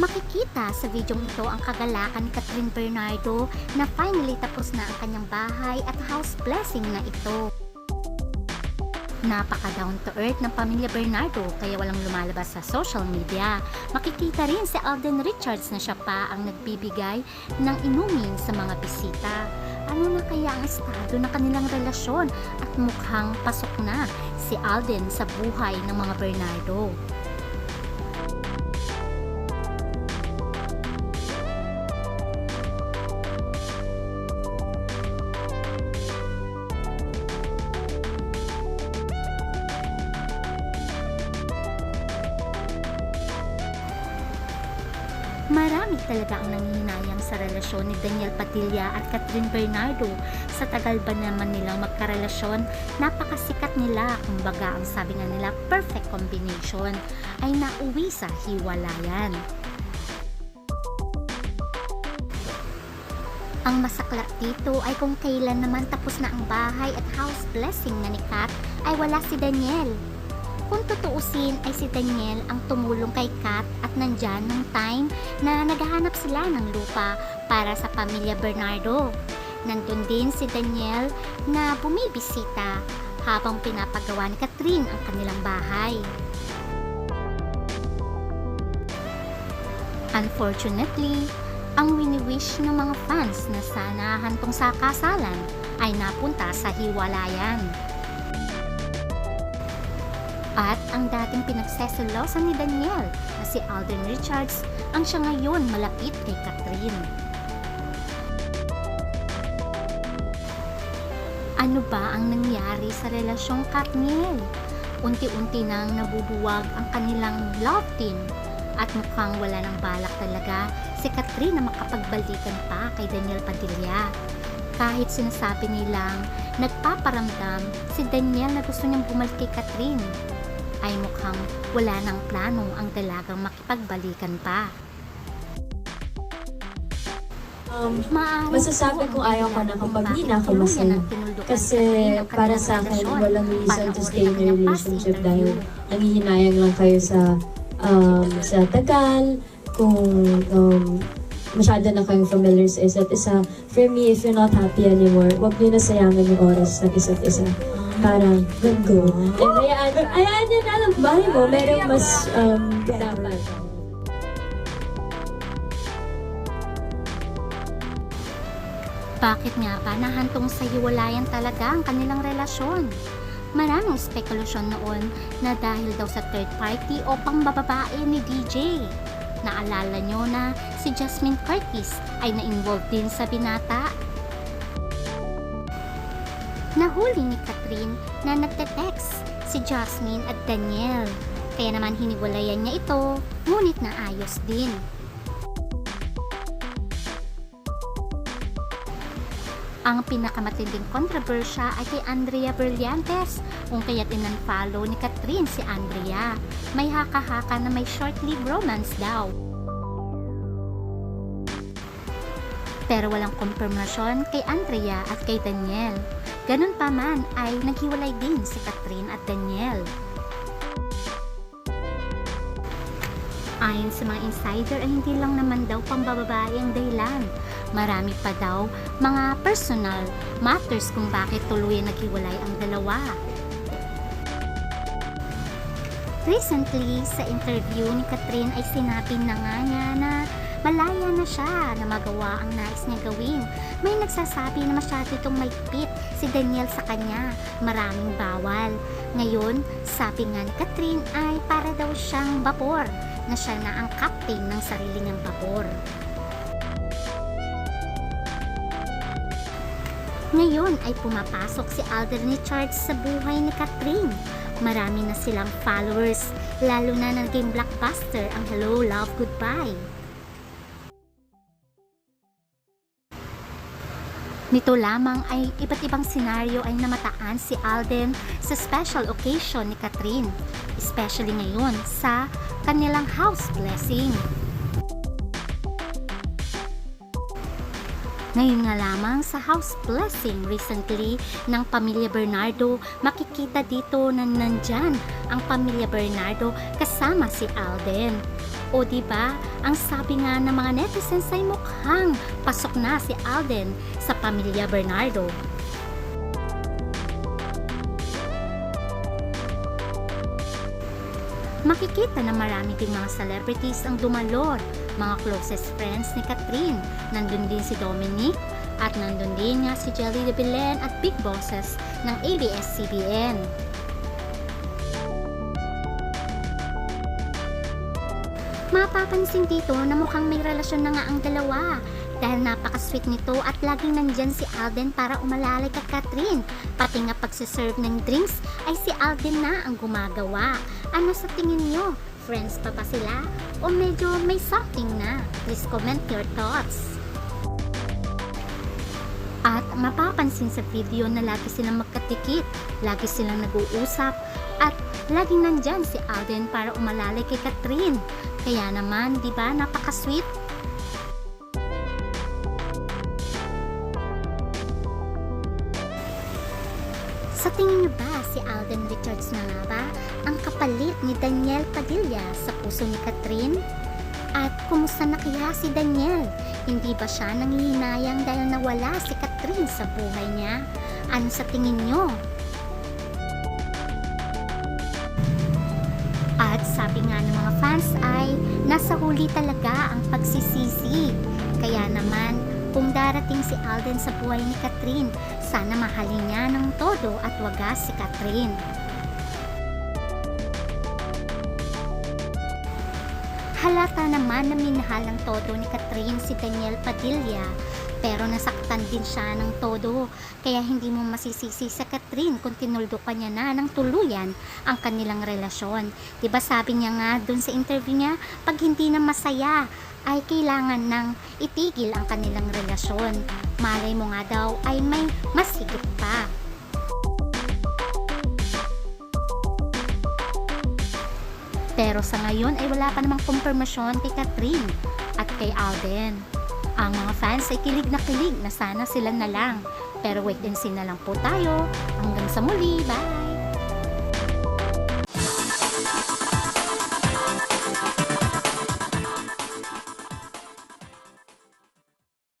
Makikita sa videong ito ang kagalakan ni Catherine Bernardo na finally tapos na ang kanyang bahay at house blessing na ito. Napaka down to earth ng pamilya Bernardo kaya walang lumalabas sa social media. Makikita rin si Alden Richards na siya pa ang nagbibigay ng inumin sa mga bisita. Ano na kaya ang estado ng kanilang relasyon at mukhang pasok na si Alden sa buhay ng mga Bernardo. Marami talaga ang nangihinayang sa relasyon ni Daniel Padilla at Catherine Bernardo. Sa tagal ba naman nilang magkarelasyon, napakasikat nila. Kumbaga, ang sabi nga nila, perfect combination ay nauwi sa hiwalayan. Ang masaklap dito ay kung kailan naman tapos na ang bahay at house blessing na ni Kat ay wala si Daniel. Kung tutuusin ay si Daniel ang tumulong kay Kat at nandyan nung time na naghahanap sila ng lupa para sa pamilya Bernardo. Nandun din si Daniel na bumibisita habang pinapagawa ni Catherine ang kanilang bahay. Unfortunately, ang wini-wish ng mga fans na sana hantong sa kasalan ay napunta sa hiwalayan. At ang dating pinagseselosan ni Daniel na si Alden Richards ang siya ngayon malapit kay Catherine. Ano ba ang nangyari sa relasyong Katniel? Unti-unti nang nabubuwag ang kanilang love team at mukhang wala ng balak talaga si Catherine na makapagbalikan pa kay Daniel Padilla. Kahit sinasabi nilang nagpaparamdam si Daniel na gusto niyang bumalik kay Catherine, ay mukhang wala ng plano ang dalagang makipagbalikan pa. Um, Maaari Masasabi po ko ang ayaw ko na kapag bakit di na ako masaya. Kasi para sa akin, walang reason to stay in a relationship dahil nanghihinayang lang kayo sa um, sa tagal, kung um, masyado na kayong familiar sa isa't isa. For me, if you're not happy anymore, wag niyo na sayangin yung oras ng isa't isa. Parang, let go. And hayaan, niyo na lang. Bahay mo, merong mas um, dapat. Bakit nga ba nahantong sa hiwalayan talaga ang kanilang relasyon? Maraming spekulasyon noon na dahil daw sa third party o pangbababae ni DJ. Naalala nyo na si Jasmine Curtis ay na-involve din sa binata? Nahuli ni Catherine na nagte-text si Jasmine at Daniel. Kaya naman hiniwalayan niya ito, ngunit naayos din. Ang pinakamatinding kontrobersya ay kay Andrea Brillantes kung kaya't in-unfollow ni Catherine si Andrea. May haka-haka na may short-lived romance daw. Pero walang konfirmasyon kay Andrea at kay Daniel. Ganun pa man ay naghiwalay din si Catherine at Daniel. Ayon sa mga insider ay hindi lang naman daw pambababae ang dahilan. Marami pa daw mga personal matters kung bakit tuluyan naghiwalay ang dalawa. Recently, sa interview ni Catherine ay sinabi na nga niya na malaya na siya na magawa ang nais niya gawin. May nagsasabi na masyado itong maigpit si Daniel sa kanya, maraming bawal. Ngayon, sabi nga ni Catherine ay para daw siyang vapor na siya na ang captain ng sarili niyang vapor. Ngayon ay pumapasok si Alden Richards sa buhay ni Catherine. Marami na silang followers, lalo na naging blockbuster ang Hello, Love, Goodbye. Nito lamang ay iba't ibang senaryo ay namataan si Alden sa special occasion ni Catherine, especially ngayon sa kanilang house blessing. Ngayon nga lamang sa house blessing recently ng pamilya Bernardo, makikita dito na nandyan ang pamilya Bernardo kasama si Alden. O di ba? Ang sabi nga ng mga netizens ay mukhang pasok na si Alden sa pamilya Bernardo. Makikita na marami ding mga celebrities ang dumalor, mga closest friends ni Catherine. Nandun din si Dominic at nandun din nga si Jelly de Belen at Big Bosses ng ABS-CBN. Mapapansin dito na mukhang may relasyon na nga ang dalawa dahil napaka-sweet nito at laging nandyan si Alden para umalalay kay Catherine. Pati nga pagsiserve ng drinks ay si Alden na ang gumagawa. Ano sa tingin nyo? Friends pa ba sila? O medyo may something na? Please comment your thoughts. At mapapansin sa video na lagi silang magkatikit, lagi silang nag-uusap, at laging nandyan si Alden para umalalay kay Catherine. Kaya naman, di ba, napaka-sweet Sa tingin niyo ba si Alden Richards na nga ba ang kapalit ni Daniel Padilla sa puso ni Catherine? At kumusta na kaya si Daniel? Hindi ba siya nangihinayang dahil nawala si Catherine sa buhay niya? Ano sa tingin niyo? Mga fans ay nasa huli talaga ang pagsisisi. Kaya naman, kung darating si Alden sa buhay ni Catherine, sana mahalin niya ng todo at wagas si Catherine. Halata naman na minahal ng todo ni Catherine si Daniel Padilla pero nasaktan din siya ng todo kaya hindi mo masisisi sa Catherine kung tinuldo ka niya na ng tuluyan ang kanilang relasyon. ba sabi niya nga dun sa interview niya, pag hindi na masaya ay kailangan nang itigil ang kanilang relasyon. Malay mo nga daw ay may mas higit pa. Pero sa ngayon ay wala pa namang kumpirmasyon kay Catherine at kay Alden. Ang mga fans ay kilig na kilig na sana sila na lang. Pero wait and see na lang po tayo. Hanggang sa muli. Bye!